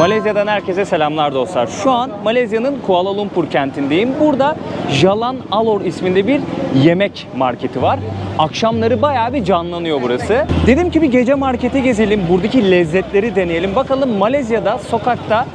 Malezya'dan herkese selamlar dostlar. Şu an Malezya'nın Kuala Lumpur kentindeyim. Burada Jalan Alor isminde bir yemek marketi var. Akşamları bayağı bir canlanıyor burası. Dedim ki bir gece markete gezelim, buradaki lezzetleri deneyelim. Bakalım Malezya'da sokakta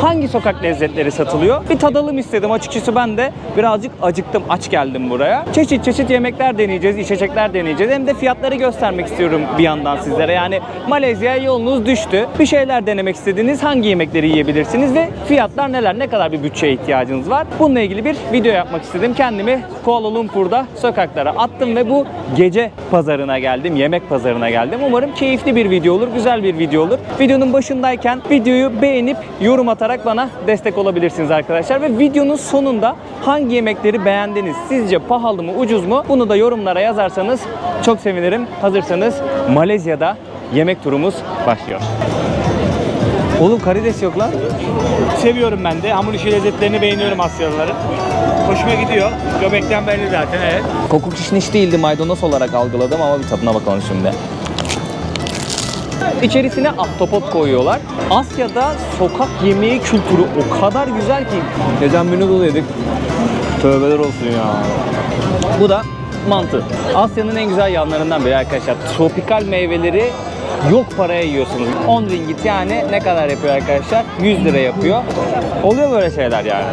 hangi sokak lezzetleri satılıyor? Bir tadalım istedim. Açıkçası ben de birazcık acıktım, aç geldim buraya. Çeşit çeşit yemekler deneyeceğiz, içecekler deneyeceğiz. Hem de fiyatları göstermek istiyorum bir yandan sizlere. Yani Malezya'ya yolunuz düştü. Bir şeyler denemek istediğiniz hangi yemekleri yiyebilirsiniz ve fiyatlar neler, ne kadar bir bütçeye ihtiyacınız var? Bununla ilgili bir video yapmak istedim. Kendimi Kuala Lumpur'da sokaklara attım ve bu gece pazarına geldim, yemek pazarına geldim. Umarım keyifli bir video olur, güzel bir video olur. Videonun başındayken videoyu beğenip yorum atarak bana destek olabilirsiniz arkadaşlar. Ve videonun sonunda hangi yemekleri beğendiniz? Sizce pahalı mı, ucuz mu? Bunu da yorumlara yazarsanız çok sevinirim. Hazırsanız Malezya'da yemek turumuz başlıyor. Oğlum karides yok lan. Seviyorum ben de. Hamur işi lezzetlerini beğeniyorum Asyalıların. Hoşuma gidiyor. Göbekten belli zaten evet. Koku kişniş değildi maydanoz olarak algıladım ama bir tadına bakalım şimdi. İçerisine ahtapot koyuyorlar. Asya'da sokak yemeği kültürü o kadar güzel ki. Geçen bir noodle yedik. Tövbeler olsun ya. Bu da mantı. Asya'nın en güzel yanlarından biri arkadaşlar. Tropikal meyveleri yok paraya yiyorsunuz. 10 ringgit yani ne kadar yapıyor arkadaşlar? 100 lira yapıyor. Oluyor böyle şeyler yani.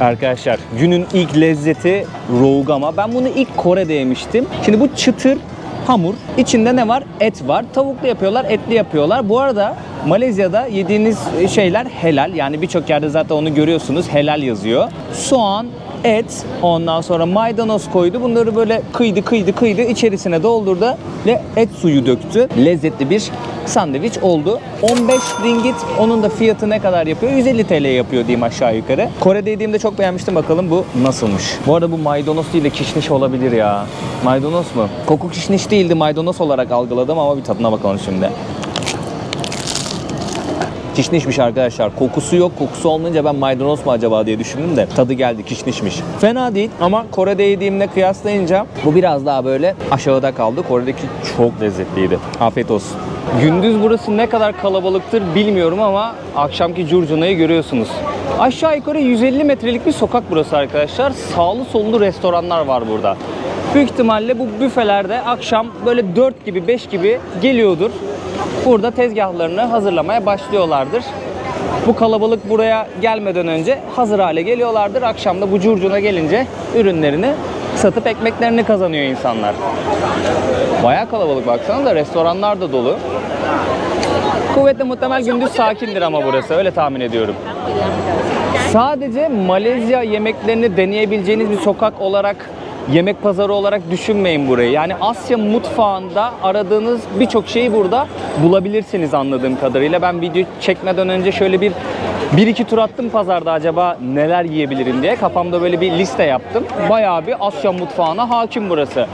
Arkadaşlar günün ilk lezzeti rougama. Ben bunu ilk Kore'de yemiştim. Şimdi bu çıtır hamur. İçinde ne var? Et var. Tavuklu yapıyorlar, etli yapıyorlar. Bu arada Malezya'da yediğiniz şeyler helal. Yani birçok yerde zaten onu görüyorsunuz. Helal yazıyor. Soğan, et, ondan sonra maydanoz koydu. Bunları böyle kıydı kıydı kıydı içerisine doldurdu ve et suyu döktü. Lezzetli bir sandviç oldu. 15 ringgit onun da fiyatı ne kadar yapıyor? 150 TL yapıyor diyeyim aşağı yukarı. Kore'de yediğimde çok beğenmiştim bakalım bu nasılmış. Bu arada bu maydanoz değil de kişniş olabilir ya. Maydanoz mu? Koku kişniş değildi maydanoz olarak algıladım ama bir tadına bakalım şimdi. Kişnişmiş arkadaşlar. Kokusu yok. Kokusu olmayınca ben maydanoz mu acaba diye düşündüm de tadı geldi kişnişmiş. Fena değil ama Kore'de yediğimle kıyaslayınca bu biraz daha böyle aşağıda kaldı. Kore'deki çok lezzetliydi. Afiyet olsun. Gündüz burası ne kadar kalabalıktır bilmiyorum ama akşamki curcunayı görüyorsunuz. Aşağı yukarı 150 metrelik bir sokak burası arkadaşlar. Sağlı sollu restoranlar var burada. Büyük ihtimalle bu büfelerde akşam böyle 4 gibi 5 gibi geliyordur. Burada tezgahlarını hazırlamaya başlıyorlardır. Bu kalabalık buraya gelmeden önce hazır hale geliyorlardır. Akşam da bu curcuna gelince ürünlerini satıp ekmeklerini kazanıyor insanlar. Bayağı kalabalık baksana da restoranlar da dolu. Kuvvetle muhtemel gündüz sakindir ama burası öyle tahmin ediyorum. Sadece Malezya yemeklerini deneyebileceğiniz bir sokak olarak yemek pazarı olarak düşünmeyin burayı. Yani Asya mutfağında aradığınız birçok şeyi burada bulabilirsiniz anladığım kadarıyla. Ben video çekmeden önce şöyle bir bir iki tur attım pazarda acaba neler yiyebilirim diye. Kafamda böyle bir liste yaptım. Bayağı bir Asya mutfağına hakim burası.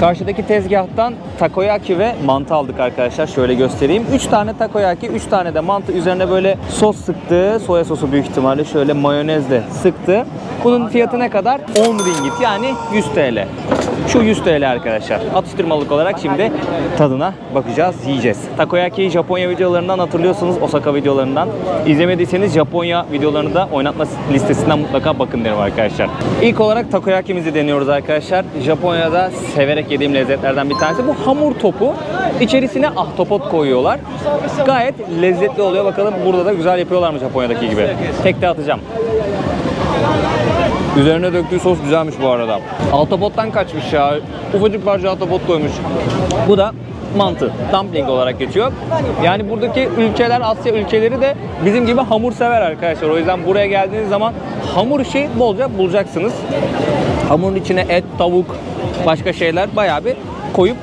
Karşıdaki tezgahtan takoyaki ve mantı aldık arkadaşlar. Şöyle göstereyim. 3 tane takoyaki, 3 tane de mantı. Üzerine böyle sos sıktı. Soya sosu büyük ihtimalle. Şöyle mayonezle sıktı. Bunun fiyatı ne kadar? 10 ringgit yani 100 TL. Şu 100 TL arkadaşlar. Atıştırmalık olarak şimdi tadına bakacağız, yiyeceğiz. Takoyaki'yi Japonya videolarından hatırlıyorsunuz, Osaka videolarından. İzlemediyseniz Japonya videolarını da oynatma listesinden mutlaka bakın derim arkadaşlar. İlk olarak takoyaki'mizi deniyoruz arkadaşlar. Japonya'da severek yediğim lezzetlerden bir tanesi. Bu hamur topu. İçerisine ahtapot koyuyorlar. Gayet lezzetli oluyor. Bakalım burada da güzel yapıyorlar mı Japonya'daki gibi. Tek de atacağım. Üzerine döktüğü sos güzelmiş bu arada. Altapottan kaçmış ya. Ufacık parça altapot koymuş. Bu da mantı. Dumpling olarak geçiyor. Yani buradaki ülkeler, Asya ülkeleri de bizim gibi hamur sever arkadaşlar. O yüzden buraya geldiğiniz zaman hamur işi bolca bulacaksınız. Hamurun içine et, tavuk, başka şeyler bayağı bir koyup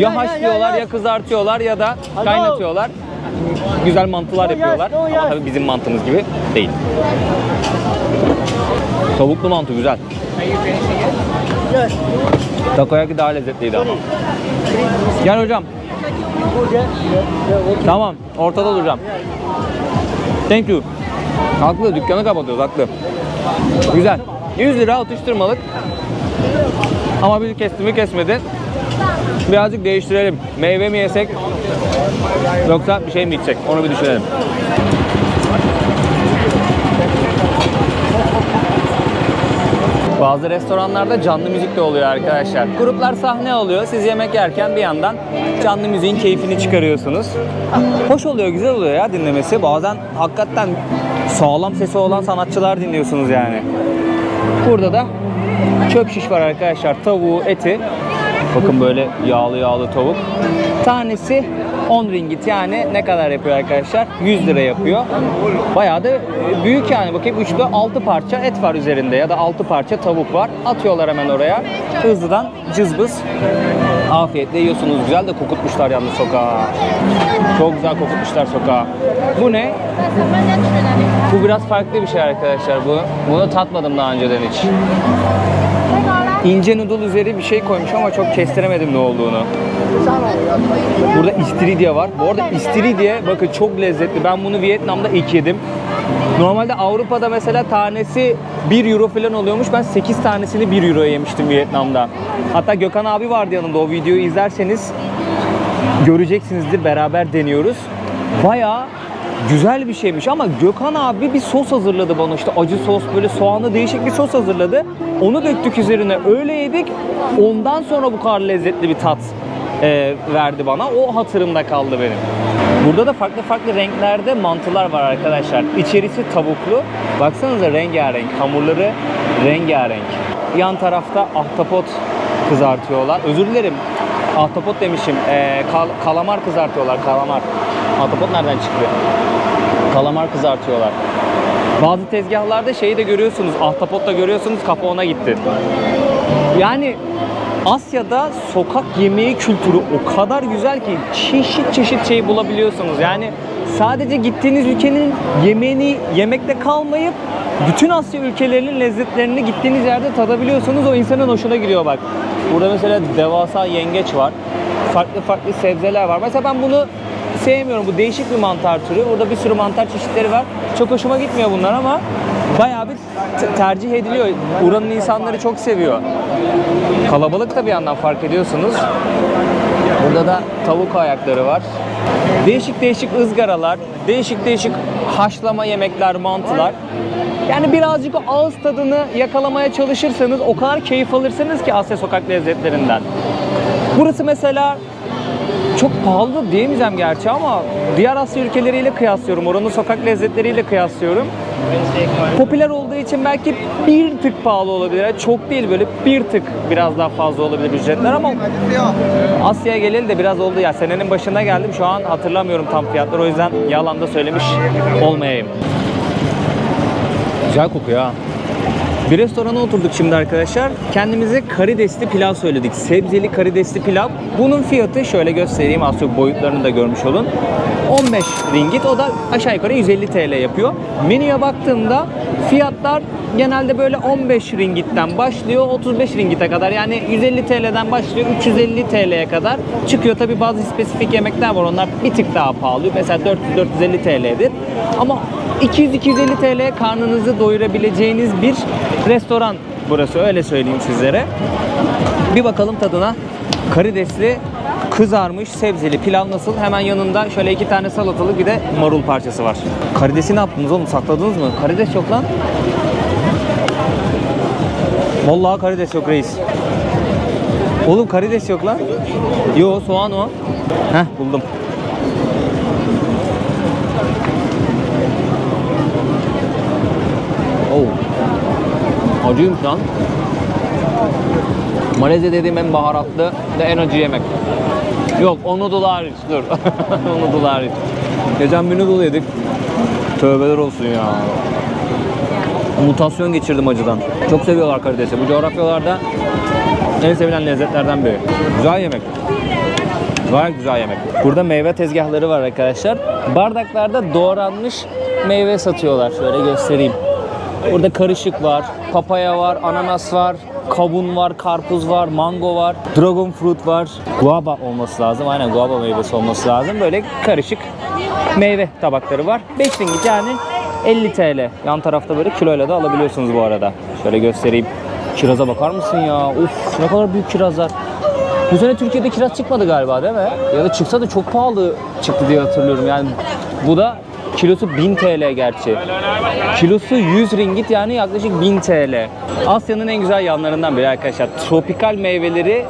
ya haşlıyorlar ya kızartıyorlar ya da kaynatıyorlar. Güzel mantılar yapıyorlar. Ama tabii bizim mantımız gibi değil. Tavuklu mantı güzel. Takoyaki daha lezzetliydi ama. Gel hocam. Tamam, ortada duracağım. Thank you. Haklı, dükkanı kapatıyoruz, haklı. Güzel. 100 lira atıştırmalık. Ama bir kesti mi kesmedi. Birazcık değiştirelim. Meyve mi yesek yoksa bir şey mi içsek? Onu bir düşünelim. Bazı restoranlarda canlı müzik de oluyor arkadaşlar. Gruplar sahne alıyor. Siz yemek yerken bir yandan canlı müziğin keyfini çıkarıyorsunuz. Hoş oluyor, güzel oluyor ya dinlemesi. Bazen hakikaten sağlam sesi olan sanatçılar dinliyorsunuz yani. Burada da çöp şiş var arkadaşlar. Tavuğu, eti. Bakın böyle yağlı yağlı tavuk. Tanesi 10 ringgit yani ne kadar yapıyor arkadaşlar? 100 lira yapıyor. Bayağı da büyük yani. Bakayım 3'te 6 parça et var üzerinde ya da 6 parça tavuk var. Atıyorlar hemen oraya. Hızlıdan cızbız. Afiyetle yiyorsunuz. Güzel de kokutmuşlar yalnız sokağa. Çok güzel kokutmuşlar sokağa. Bu ne? Bu biraz farklı bir şey arkadaşlar bu. Bunu tatmadım daha önceden hiç. İnce noodle üzeri bir şey koymuş ama çok kestiremedim ne olduğunu. Burada istiridye var. Bu arada istiridye bakın çok lezzetli. Ben bunu Vietnam'da ilk yedim. Normalde Avrupa'da mesela tanesi 1 euro falan oluyormuş. Ben 8 tanesini 1 euroya yemiştim Vietnam'da. Hatta Gökhan abi vardı yanımda. O videoyu izlerseniz göreceksinizdir. Beraber deniyoruz. Bayağı güzel bir şeymiş ama Gökhan abi bir sos hazırladı bana işte acı sos böyle soğanlı değişik bir sos hazırladı. Onu döktük üzerine öyle yedik. Ondan sonra bu kadar lezzetli bir tat e, verdi bana. O hatırımda kaldı benim. Burada da farklı farklı renklerde mantılar var arkadaşlar. İçerisi tavuklu. Baksanıza rengarenk. Hamurları rengarenk. Yan tarafta ahtapot kızartıyorlar. Özür dilerim. Ahtapot demişim. Ee, kal- kalamar kızartıyorlar. Kalamar. Ahtapot nereden çıktı? Kalamar kızartıyorlar. Bazı tezgahlarda şeyi de görüyorsunuz. Ahtapot da görüyorsunuz. Kafa ona gitti. Yani Asya'da sokak yemeği kültürü o kadar güzel ki çeşit çeşit şey bulabiliyorsunuz. Yani sadece gittiğiniz ülkenin yemeğini yemekte kalmayıp bütün Asya ülkelerinin lezzetlerini gittiğiniz yerde tadabiliyorsunuz. O insanın hoşuna gidiyor bak. Burada mesela devasa yengeç var. Farklı farklı sebzeler var. Mesela ben bunu sevmiyorum. Bu değişik bir mantar türü. Burada bir sürü mantar çeşitleri var. Çok hoşuma gitmiyor bunlar ama bayağı bir te- tercih ediliyor. Buranın insanları çok seviyor. Kalabalık da bir yandan fark ediyorsunuz. Burada da tavuk ayakları var. Değişik değişik ızgaralar, değişik değişik haşlama yemekler, mantılar. Yani birazcık o ağız tadını yakalamaya çalışırsanız o kadar keyif alırsınız ki Asya sokak lezzetlerinden. Burası mesela çok pahalı diyemeyeceğim gerçi ama diğer Asya ülkeleriyle kıyaslıyorum. Oranın sokak lezzetleriyle kıyaslıyorum. Popüler olduğu için belki bir tık pahalı olabilir. Çok değil böyle bir tık biraz daha fazla olabilir ücretler ama Asya'ya geleli de biraz oldu ya. Senenin başında geldim. Şu an hatırlamıyorum tam fiyatları. O yüzden yalan da söylemiş olmayayım. Güzel kokuyor ha. Bir restorana oturduk şimdi arkadaşlar. Kendimize karidesli pilav söyledik. Sebzeli karidesli pilav. Bunun fiyatı şöyle göstereyim. Az çok boyutlarını da görmüş olun. 15 ringgit. O da aşağı yukarı 150 TL yapıyor. Menüye baktığımda fiyatlar genelde böyle 15 ringgitten başlıyor 35 ringgite kadar. Yani 150 TL'den başlıyor 350 TL'ye kadar çıkıyor. Tabi bazı spesifik yemekler var. Onlar bir tık daha pahalı. Mesela 400-450 TL'dir. Ama 200-250 TL karnınızı doyurabileceğiniz bir restoran burası öyle söyleyeyim sizlere. Bir bakalım tadına. Karidesli kızarmış sebzeli pilav nasıl? Hemen yanında şöyle iki tane salatalık bir de marul parçası var. Karidesi ne yaptınız oğlum? Sakladınız mı? Karides yok lan. Vallahi karides yok reis. Oğlum karides yok lan. Yo soğan o. Heh buldum. Oh. Acıymış lan. Malezya dediğim en baharatlı ve en acı yemek. Yok o noodle hariç dur. o noodle hariç. Geçen bir noodle yedik. Tövbeler olsun ya. Mutasyon geçirdim acıdan. Çok seviyorlar karidesi. Bu coğrafyalarda en sevilen lezzetlerden biri. Güzel yemek. Gayet güzel yemek. Burada meyve tezgahları var arkadaşlar. Bardaklarda doğranmış meyve satıyorlar. Şöyle göstereyim. Burada karışık var, papaya var, ananas var, kavun var, karpuz var, mango var, dragon fruit var, guava olması lazım. Aynen guava meyvesi olması lazım. Böyle karışık meyve tabakları var. 5 ringgit yani 50 TL. Yan tarafta böyle kiloyla da alabiliyorsunuz bu arada. Şöyle göstereyim. Kiraza bakar mısın ya? Uf ne kadar büyük kirazlar. Bu sene Türkiye'de kiraz çıkmadı galiba değil mi? Ya da çıksa da çok pahalı çıktı diye hatırlıyorum. Yani bu da kilosu 1000 TL gerçi. Kilosu 100 ringgit yani yaklaşık 1000 TL. Asya'nın en güzel yanlarından biri arkadaşlar. Tropikal meyveleri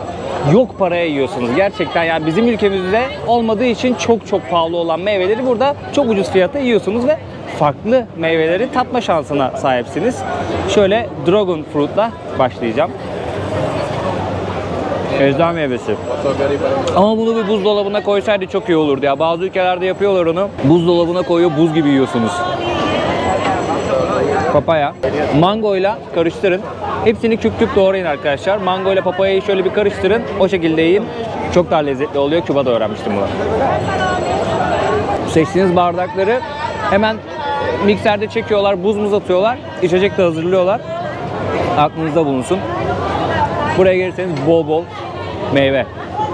yok paraya yiyorsunuz. Gerçekten yani bizim ülkemizde olmadığı için çok çok pahalı olan meyveleri burada çok ucuz fiyata yiyorsunuz ve farklı meyveleri tatma şansına sahipsiniz. Şöyle dragon fruit'la başlayacağım. Ejder meyvesi. Ama bunu bir buzdolabına koysaydı çok iyi olurdu ya. Bazı ülkelerde yapıyorlar onu. Buzdolabına koyuyor, buz gibi yiyorsunuz. Papaya. Mango ile karıştırın. Hepsini küp küp doğrayın arkadaşlar. Mango ile papayayı şöyle bir karıştırın. O şekilde yiyin. Çok daha lezzetli oluyor. Küba'da öğrenmiştim bunu. Seçtiğiniz bardakları hemen mikserde çekiyorlar, buz muz atıyorlar. İçecek de hazırlıyorlar. Aklınızda bulunsun. Buraya gelirseniz bol bol meyve.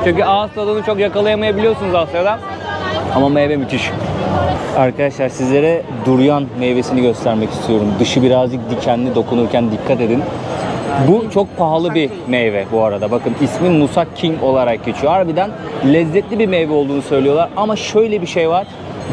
Çünkü ağız tadını çok yakalayamayabiliyorsunuz Asya'da. Ama meyve müthiş. Arkadaşlar sizlere duryan meyvesini göstermek istiyorum. Dışı birazcık dikenli dokunurken dikkat edin. Bu çok pahalı bir meyve bu arada. Bakın ismi Musak King olarak geçiyor. Harbiden lezzetli bir meyve olduğunu söylüyorlar. Ama şöyle bir şey var.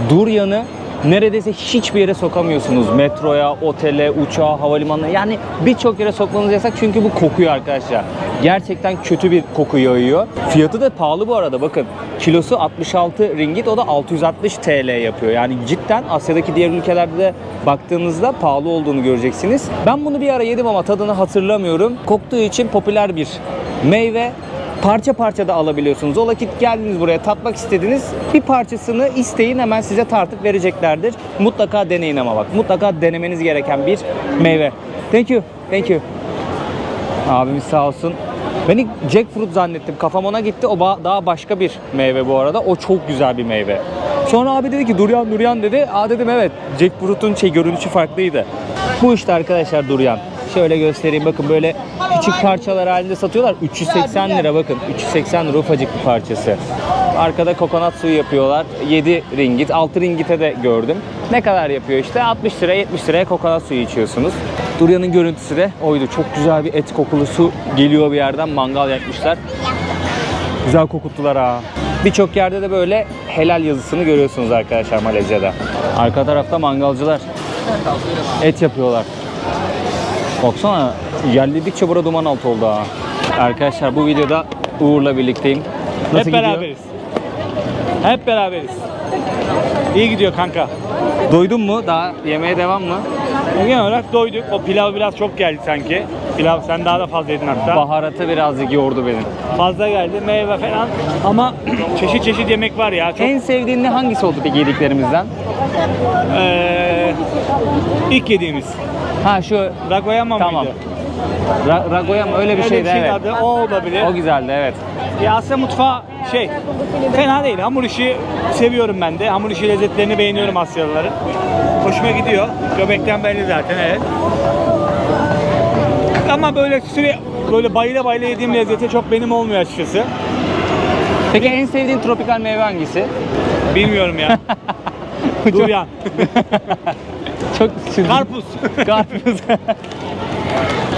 Duryanı neredeyse hiçbir yere sokamıyorsunuz. Metroya, otele, uçağa, havalimanına. Yani birçok yere sokmanız yasak çünkü bu kokuyor arkadaşlar. Gerçekten kötü bir koku yayıyor. Fiyatı da pahalı bu arada bakın. Kilosu 66 ringgit o da 660 TL yapıyor. Yani cidden Asya'daki diğer ülkelerde de baktığınızda pahalı olduğunu göreceksiniz. Ben bunu bir ara yedim ama tadını hatırlamıyorum. Koktuğu için popüler bir meyve parça parça da alabiliyorsunuz. O vakit geldiniz buraya tatmak istediniz. Bir parçasını isteyin hemen size tartıp vereceklerdir. Mutlaka deneyin ama bak. Mutlaka denemeniz gereken bir meyve. Thank you. Thank you. Abimiz sağ olsun. Beni jackfruit zannettim. Kafam ona gitti. O daha başka bir meyve bu arada. O çok güzel bir meyve. Sonra abi dedi ki duryan duryan dedi. Aa dedim evet. Jackfruit'un şey görünüşü farklıydı. Bu işte arkadaşlar duryan. Şöyle göstereyim bakın böyle küçük parçalar halinde satıyorlar. 380 lira bakın. 380 lira ufacık bir parçası. Arkada kokonat suyu yapıyorlar. 7 ringgit. 6 ringgite de gördüm. Ne kadar yapıyor işte? 60 lira 70 liraya kokonat suyu içiyorsunuz. Duryan'ın görüntüsü de oydu. Çok güzel bir et kokulu su geliyor bir yerden. Mangal yakmışlar. Güzel kokuttular ha. Birçok yerde de böyle helal yazısını görüyorsunuz arkadaşlar Malezya'da. Arka tarafta mangalcılar et yapıyorlar. Baksana yerledikçe bura duman altı oldu ha. Arkadaşlar bu videoda Uğur'la birlikteyim. Nasıl Hep gidiyor? beraberiz. Hep beraberiz. İyi gidiyor kanka. Doydun mu? Daha yemeğe devam mı? Genel olarak doyduk. O pilav biraz çok geldi sanki. Pilav sen daha da fazla yedin hatta. Baharatı birazcık yordu beni. Fazla geldi. Meyve falan. Ama çeşit çeşit yemek var ya. Çok En sevdiğin ne hangisi oldu peki yediklerimizden? eee ilk yediğimiz. Ha şu Ragoyama Tamam. mıydı? Ra- Ragoya mı? Öyle bir Öyle şeydi bir şeydi evet. adı. O olabilir. O güzeldi evet. Ya Asya mutfağı şey fena değil. Hamur işi seviyorum ben de. Hamur işi lezzetlerini beğeniyorum Asyalıların. Hoşuma gidiyor. Göbekten belli zaten evet. Ama böyle süre böyle bayıla bayıla yediğim lezzeti çok benim olmuyor açıkçası. Peki en sevdiğin tropikal meyve hangisi? Bilmiyorum ya. Durian. Çok Karpuz. Karpuz.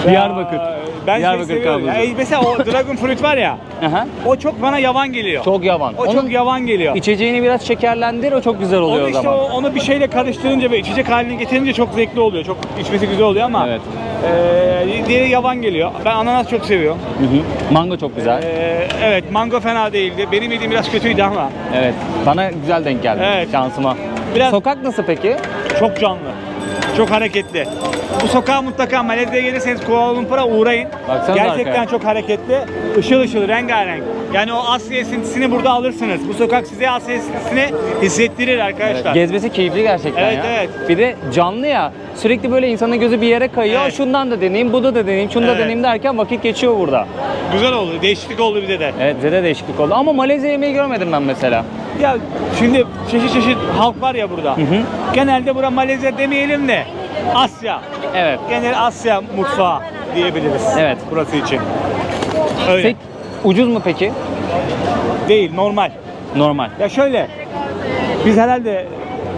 Diyarbakır. Ben şey Diyarbakır seviyorum. karpuzu. Ya, mesela o dragon fruit var ya. Aha. O çok bana yavan geliyor. Çok yavan. o çok yavan geliyor. İçeceğini biraz şekerlendir o çok güzel oluyor Onu o işte zaman. o- onu bir şeyle karıştırınca ve içecek haline getirince çok zevkli oluyor. Çok içmesi güzel oluyor ama Evet. eee diğeri yavan geliyor. Ben ananas çok seviyorum. Hı hı. Mango çok güzel. Eee, evet mango fena değildi. Benim yediğim biraz kötüydü ama Evet. Bana güzel denk geldi Evet. şansıma. Biraz- Sokak nasıl peki? çok canlı. Çok hareketli. Bu sokağa mutlaka Malezya'ya gelirseniz Kuala Lumpur'a uğrayın. Baksanıza Gerçekten arkaya. çok hareketli. Işıl ışıl, rengarenk. Yani o Asya esintisini burada alırsınız. Bu sokak size Asya esintisini hissettirir arkadaşlar. Gezmesi keyifli gerçekten Evet, ya. evet. Bir de canlı ya. Sürekli böyle insanın gözü bir yere kayıyor. Evet. Şundan da deneyeyim, bu da deneyeyim, şunu da Evet. deneyeyim derken vakit geçiyor burada. Güzel oldu. Değişiklik oldu bize de. Evet bize de değişiklik oldu. Ama Malezya yemeği görmedim ben mesela. Ya şimdi çeşit çeşit halk var ya burada. Genelde bura Malezya demeyelim de Asya. Evet. Genel Asya mutfağı. diyebiliriz. Evet. Burası için. Öyle. Peki, ucuz mu peki? Değil, normal. Normal. Ya şöyle, biz herhalde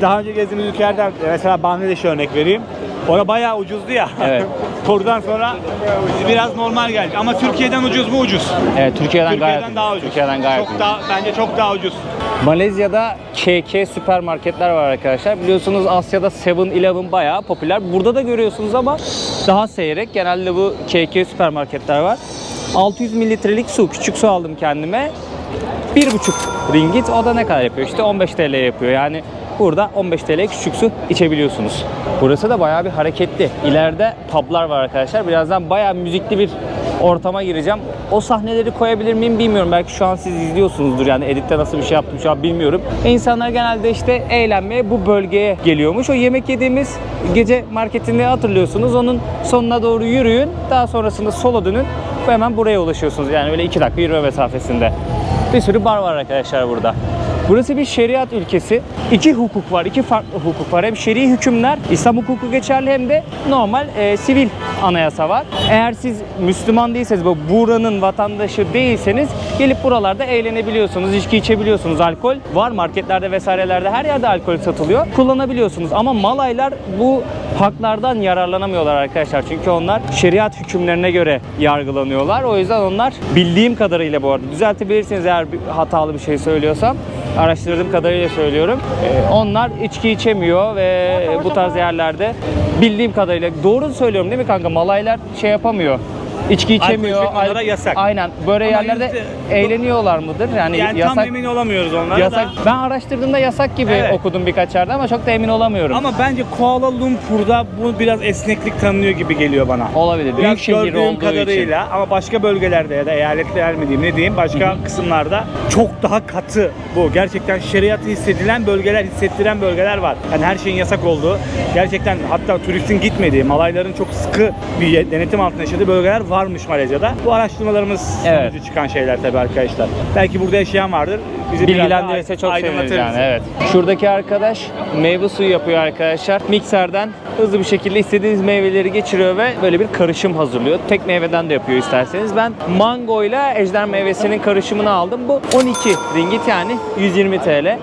daha önce gezdiğimiz ülkelerden mesela Bangladeş'e örnek vereyim. Ona bayağı ucuzdu ya. Evet. Oradan sonra biraz normal geldi. Ama Türkiye'den ucuz mu ucuz? Evet Türkiye'den, gayet Türkiye'den daha ucuz. Türkiye'den gayet çok ucuz. daha bence çok daha ucuz. Malezya'da KK süpermarketler var arkadaşlar. Biliyorsunuz Asya'da 7-Eleven bayağı popüler. Burada da görüyorsunuz ama daha seyrek. Genelde bu KK süpermarketler var. 600 mililitrelik su, küçük su aldım kendime. 1,5 ringgit. O da ne kadar yapıyor? İşte 15 TL yapıyor. Yani burada 15 TL küçük su içebiliyorsunuz. Burası da bayağı bir hareketli. İleride publar var arkadaşlar. Birazdan bayağı müzikli bir ortama gireceğim. O sahneleri koyabilir miyim bilmiyorum. Belki şu an siz izliyorsunuzdur. Yani editte nasıl bir şey yaptım şu an bilmiyorum. E insanlar genelde işte eğlenmeye bu bölgeye geliyormuş. O yemek yediğimiz gece marketinde hatırlıyorsunuz. Onun sonuna doğru yürüyün. Daha sonrasında sola dönün ve hemen buraya ulaşıyorsunuz. Yani öyle 2 dakika yürüme mesafesinde. Bir sürü bar var arkadaşlar burada. Burası bir şeriat ülkesi. İki hukuk var, iki farklı hukuk var. Hem şer'i hükümler, İslam hukuku geçerli hem de normal e, sivil anayasa var. Eğer siz Müslüman değilseniz, bu buranın vatandaşı değilseniz gelip buralarda eğlenebiliyorsunuz, içki içebiliyorsunuz. Alkol var marketlerde vesairelerde her yerde alkol satılıyor. Kullanabiliyorsunuz ama Malaylar bu haklardan yararlanamıyorlar arkadaşlar. Çünkü onlar şeriat hükümlerine göre yargılanıyorlar. O yüzden onlar bildiğim kadarıyla bu arada düzeltebilirsiniz eğer hatalı bir şey söylüyorsam. Araştırdığım kadarıyla söylüyorum. Ee, onlar içki içemiyor ve bu tarz yerlerde bildiğim kadarıyla doğru söylüyorum değil mi kanka? Malaylar şey yapamıyor. İçki içemiyor. içmek onlara Al- yasak. Aynen. Böyle Ama yerlerde yüzde- eğleniyorlar mıdır? Yani, Yani yasak. tam emin olamıyoruz onlara yasak. da. Ben araştırdığımda yasak gibi Evet. okudum birkaç yerde ama çok da emin olamıyorum. Ama bence Kuala Lumpur'da bu biraz esneklik tanınıyor gibi geliyor bana. Olabilir. Büyük Biraz şehir gördüğüm olduğu kadarıyla ama başka bölgelerde ya da eyaletler mi diyeyim ne diyeyim başka kısımlarda çok daha katı bu. Gerçekten şeriatı hissedilen bölgeler, hissettiren bölgeler var. Yani her şeyin yasak olduğu, gerçekten hatta turistin gitmediği, Malayların çok sıkı bir denetim altında yaşadığı bölgeler varmış Malezya'da. Bu araştırmalarımız Evet. sonucu çıkan şeyler tabii arkadaşlar. Belki burada yaşayan vardır. Bizi Bilgilendirirse çok seviniriz yani evet. Şuradaki arkadaş meyve suyu yapıyor arkadaşlar. Mikserden hızlı bir şekilde istediğiniz meyveleri geçiriyor ve böyle bir karışım hazırlıyor. Tek meyveden de yapıyor isterseniz. Ben mango ile ejder meyvesinin karışımını aldım. Bu 12 ringgit yani 120 TL.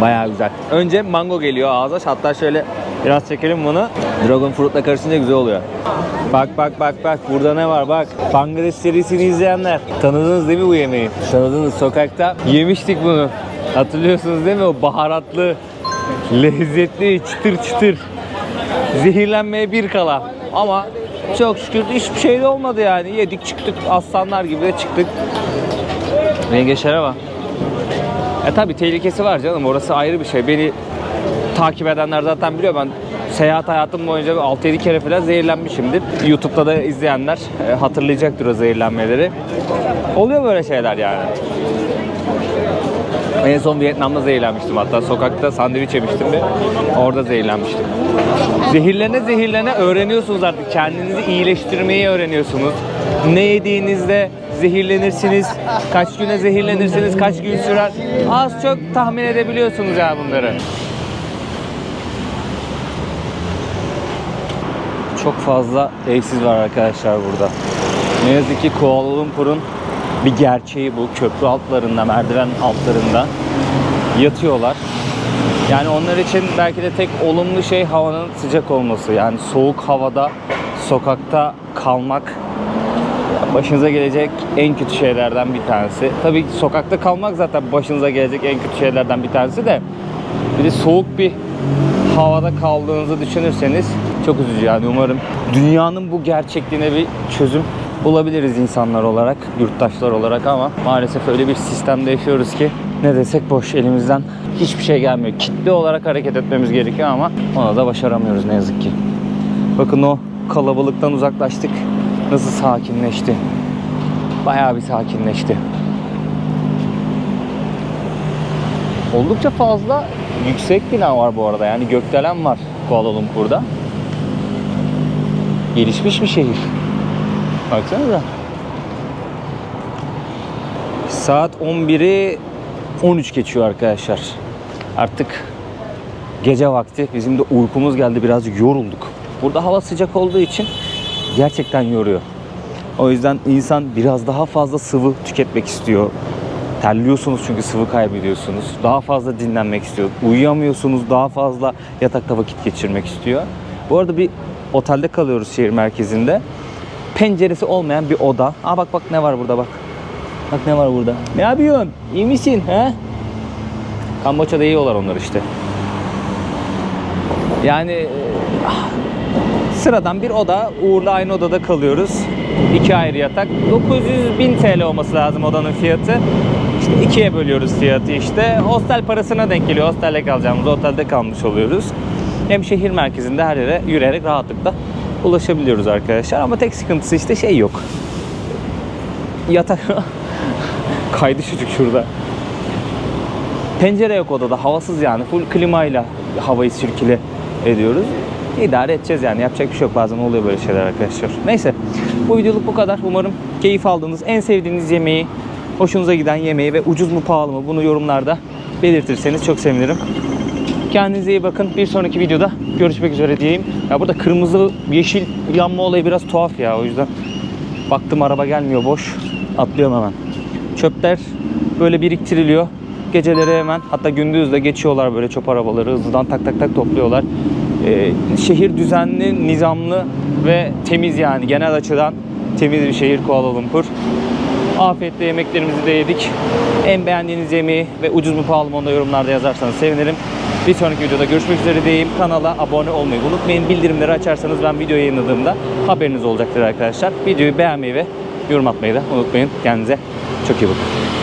Bayağı güzel. Önce mango geliyor ağza. Hatta şöyle biraz çekelim bunu. Dragon fruit'la karışınca güzel oluyor. Bak bak bak bak burada ne var bak. Bangladeş serisini izleyenler. Tanıdınız değil mi bu yemeği? Tanıdınız sokakta. Yemiştik bunu. Hatırlıyorsunuz değil mi o baharatlı, lezzetli, çıtır çıtır. Zehirlenmeye bir kala. Ama çok şükür hiçbir şey de olmadı yani. Yedik çıktık aslanlar gibi de çıktık. Mengeşere bak. E tabi tehlikesi var canım orası ayrı bir şey. Beni takip edenler zaten biliyor ben seyahat hayatım boyunca bir 6-7 kere falan zehirlenmişimdir. YouTube'da da izleyenler e, hatırlayacaktır o zehirlenmeleri. Oluyor böyle şeyler yani. En son Vietnam'da zehirlenmiştim hatta sokakta sandviç yemiştim ve orada zehirlenmiştim. Zehirlene zehirlene öğreniyorsunuz artık. Kendinizi iyileştirmeyi öğreniyorsunuz. Ne yediğinizde zehirlenirsiniz, kaç güne zehirlenirsiniz, kaç gün sürer. Az çok tahmin edebiliyorsunuz ya bunları. Çok fazla evsiz var arkadaşlar burada. Ne yazık ki Kuala Lumpur'un bir gerçeği bu. Köprü altlarında, merdiven altlarında yatıyorlar. Yani onlar için belki de tek olumlu şey havanın sıcak olması. Yani soğuk havada sokakta kalmak başınıza gelecek en kötü şeylerden bir tanesi. Tabii sokakta kalmak zaten başınıza gelecek en kötü şeylerden bir tanesi de bir de soğuk bir havada kaldığınızı düşünürseniz çok üzücü yani umarım dünyanın bu gerçekliğine bir çözüm bulabiliriz insanlar olarak, yurttaşlar olarak ama maalesef öyle bir sistemde yaşıyoruz ki ne desek boş elimizden hiçbir şey gelmiyor. Kitle olarak hareket etmemiz gerekiyor ama ona da başaramıyoruz ne yazık ki. Bakın o kalabalıktan uzaklaştık. Nasıl sakinleşti. Bayağı bir sakinleşti. Oldukça fazla yüksek bina var bu arada. Yani gökdelen var Kuala Lumpur'da. Gelişmiş bir şehir. Baksanıza. Saat 11'i 13 geçiyor arkadaşlar. Artık gece vakti. Bizim de uykumuz geldi. Biraz yorulduk. Burada hava sıcak olduğu için gerçekten yoruyor. O yüzden insan biraz daha fazla sıvı tüketmek istiyor. Terliyorsunuz çünkü sıvı kaybediyorsunuz. Daha fazla dinlenmek istiyor. Uyuyamıyorsunuz. Daha fazla yatakta vakit geçirmek istiyor. Bu arada bir otelde kalıyoruz şehir merkezinde. Penceresi olmayan bir oda. Aa bak bak ne var burada bak. Bak ne var burada. Ne yapıyorsun? İyi misin? He? Kamboçya'da yiyorlar onlar işte. Yani e, sıradan bir oda. Uğur'la aynı odada kalıyoruz. İki ayrı yatak. 900 bin TL olması lazım odanın fiyatı. İşte ikiye bölüyoruz fiyatı işte. Hostel parasına denk geliyor. Hostelde kalacağımız otelde kalmış oluyoruz. Hem şehir merkezinde her yere yürüyerek rahatlıkla ulaşabiliyoruz arkadaşlar. Ama tek sıkıntısı işte şey yok. Yatak kaydı çocuk şurada. Pencere yok odada. Havasız yani. Full klimayla havayı sirküle ediyoruz. İdare edeceğiz yani. Yapacak bir şey yok. Bazen oluyor böyle şeyler arkadaşlar. Neyse. Bu videoluk bu kadar. Umarım keyif aldığınız, en sevdiğiniz yemeği, hoşunuza giden yemeği ve ucuz mu pahalı mı bunu yorumlarda belirtirseniz çok sevinirim. Kendinize iyi bakın. Bir sonraki videoda görüşmek üzere diyeyim. Ya burada kırmızı yeşil yanma olayı biraz tuhaf ya. O yüzden baktım araba gelmiyor boş. Atlıyorum hemen. Çöpler böyle biriktiriliyor. Geceleri hemen hatta gündüz de geçiyorlar böyle çöp arabaları hızlıdan tak tak tak topluyorlar. Ee, şehir düzenli, nizamlı ve temiz yani genel açıdan temiz bir şehir Kuala Lumpur. Afiyetle yemeklerimizi de yedik. En beğendiğiniz yemeği ve ucuz mu pahalı mı onu da yorumlarda yazarsanız sevinirim. Bir sonraki videoda görüşmek üzere diyeyim. Kanala abone olmayı unutmayın. Bildirimleri açarsanız ben video yayınladığımda haberiniz olacaktır arkadaşlar. Videoyu beğenmeyi ve yorum atmayı da unutmayın. Kendinize çok iyi bakın.